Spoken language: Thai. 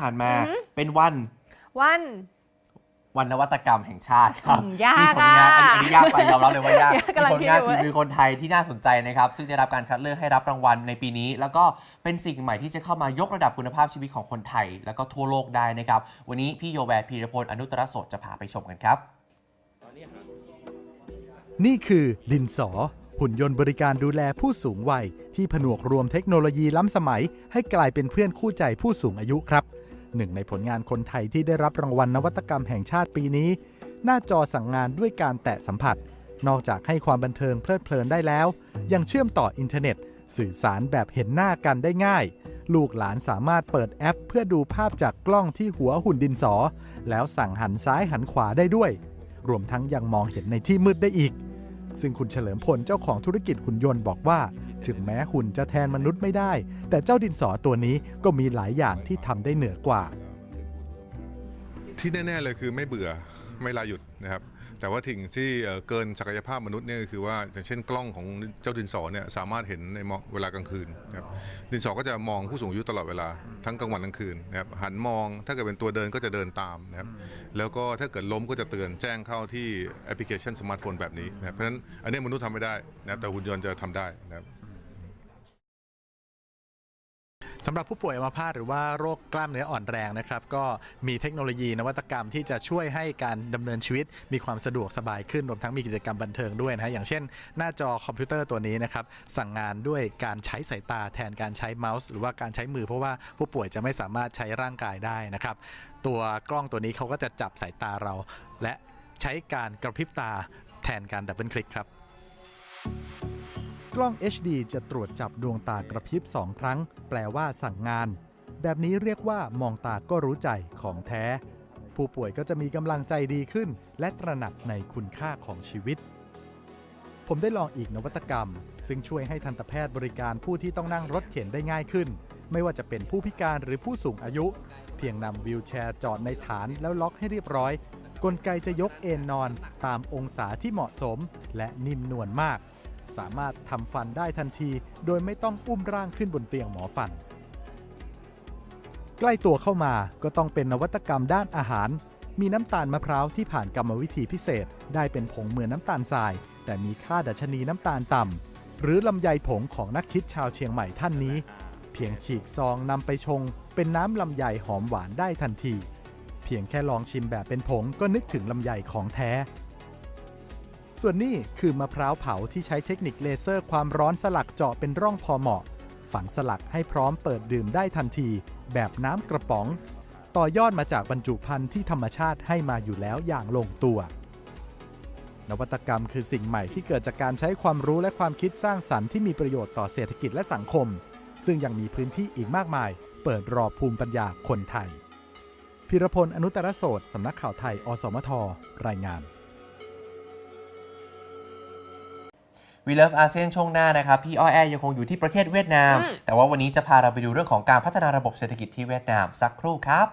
ผ่านมาอือหือเป็นวันวัน วันนวัตกรรมแห่งชาติครับอืมยากมีผลงานอะอันนี้อันนี้ยากไปยอมรับเลยว่ายากกำลังมีผลงานคิดอยู่ฝีมือคนไทยที่น่าสนใจนะครับ ซึ่งได้รับการคัดเลือกให้รับรางวัลในปีนี้ แล้วก็เป็นสิ่งใหม่ที่จะเข้ามายกระดับคุณภาพชีวิตของคนไทย แล้วก็ทั่วโลกได้นะครับ วันนี้พี่โยแวร์พีรพลอนุตตรโสดจะพาไปชมกันครับ นี่คือดินสอ หุ่นยนต์บริการดูแลผู้สูงวัย ที่ผนวกรวมเทคโนโลยีล้ำสมัย ให้กลายเป็นเพื่อนคู่ใจผู้สูงอายุครับ หนึ่งในผลงานคนไทยที่ได้รับรางวัลนวัตกรรมแห่งชาติปีนี้ หน้าจอสั่งงานด้วยการแตะสัมผัส นอกจากให้ความบันเทิงเพลิดเพลินได้แล้ว ยังเชื่อมต่ออินเทอร์เน็ต สื่อสารแบบเห็นหน้ากันได้ง่าย ลูกหลานสามารถเปิดแอป เพื่อดูภาพจากกล้องที่หัวหุ่นดินสอ แล้วสั่งหันซ้ายหันขวาได้ด้วย รวมทั้งยังมองเห็นในที่มืดได้อีก ซึ่งคุณเฉลิมพลเจ้าของธุรกิจหุ่นยนต์บอกว่า ถึงแม้หุ่นจะแทนมนุษย์ไม่ได้ แต่เจ้าดินสอตัวนี้ก็มีหลายอย่างที่ทำได้เหนือกว่า ที่แน่ ๆ เลยคือไม่เบื่อไม่ลาหยุดนะครับ แต่ว่าสิ่งที่เกินศักยภาพมนุษย์เนี่ยคือว่าอย่างเช่นกล้องของเจ้าดินสอเนี่ยสามารถเห็นในมองเวลากลางคืนนะครับดินสอก็จะมองผู้สูงอายุตลอดเวลาทั้งกลางวันกลางคืนนะครับหันมองถ้าเกิดเป็นตัวเดินก็จะเดินตามนะครับแล้วก็ถ้าเกิดล้มก็จะเตือนแจ้งเข้าที่แอปพลิเคชันสมาร์ทโฟนแบบนี้นะครับเพราะฉะนั้นอันนี้มนุษย์ทำไม่ได้นะครับแต่หุ่นยนต์จะทำได้นะครับ สำหรับผู้ป่วยอัมพาตหรือว่าโรคกล้ามเนื้ออ่อนแรงนะครับก็มีเทคโนโลยีนวัตกรรมที่จะช่วยให้การดำเนินชีวิตมีความสะดวกสบายขึ้นรวมทั้งมีกิจกรรมบันเทิงด้วยนะฮะอย่างเช่น หน้าจอคอมพิวเตอร์ตัวนี้นะครับสั่งงานด้วยการใช้สายตาแทนการใช้เมาส์ หรือว่าการใช้มือเพราะว่าผู้ป่วยจะไม่สามารถใช้ร่างกายได้นะครับตัวกล้องตัวนี้เขาก็จะจับสายตาเรา และใช้การกระพริบตาแทนการดับเบิลคลิกครับ กล้อง HD จะตรวจจับดวงตากระพริบ 2 ครั้ง แปลว่าสั่งงาน แบบนี้เรียกว่ามองตาก็รู้ใจของแท้ ผู้ป่วยก็จะมีกำลังใจดีขึ้น และตระหนักในคุณค่าของชีวิต ผมได้ลองอีกนวัตกรรม ซึ่งช่วยให้ทันตแพทย์บริการผู้ที่ต้องนั่งรถเข็นได้ง่ายขึ้น ไม่ว่าจะเป็นผู้พิการหรือผู้สูงอายุ เพียงนำวิวแชร์จอดในฐานแล้วล็อกให้เรียบร้อย กลไกจะยกเอนนอน ตามองศาที่เหมาะสม และนิ่มนวลมาก สามารถทำฟันได้ทันที โดยไม่ต้องอุ้มร่างขึ้นบนเตียงหมอฟัน ใกล้ตัวเข้ามาก็ต้องเป็นนวัตกรรมด้านอาหาร มีน้ำตาลมะพร้าวที่ผ่านกรรมวิธีพิเศษ ได้เป็นผงเหมือนน้ำตาลทราย แต่มีค่าดัชนีน้ำตาลต่ำหรือลำไยผงของนักคิดชาวเชียงใหม่ท่านนี้ เพียงฉีกซองนำไปชง เป็นน้ำลำไยหอมหวานได้ทันที เพียงแค่ลองชิมแบบเป็นผงก็นึกถึงลำไยของแท้ ส่วนนี้คือมะพร้าวเผาที่ใช้เทคนิคเลเซอร์ความร้อนสลักเจาะเป็นร่องพอเหมาะ ฝังสลักให้พร้อมเปิดดื่มได้ทันที แบบน้ำกระป๋อง ต่อยอดมาจากบรรจุภัณฑ์ที่ธรรมชาติให้มาอยู่แล้วอย่างลงตัวนวัตกรรมคือสิ่งใหม่ที่เกิดจากการใช้ความรู้และความคิดสร้างสรรค์ที่มีประโยชน์ต่อเศรษฐกิจและสังคม ซึ่งยังมีพื้นที่อีกมากมาย เปิดรอภูมิปัญญาคนไทยพิรพลอนุตตรโสดสำนักข่าวไทย อสมท รายงาน วีเลฟอาเซียนช่วงหน้านะครับ พี่อ้อแอยังคงอยู่ที่ประเทศเวียดนามอืมแต่ว่าวันนี้จะพาเราไปดูเรื่องของการพัฒนาระบบเศรษฐกิจที่เวียดนามสักครู่ครับ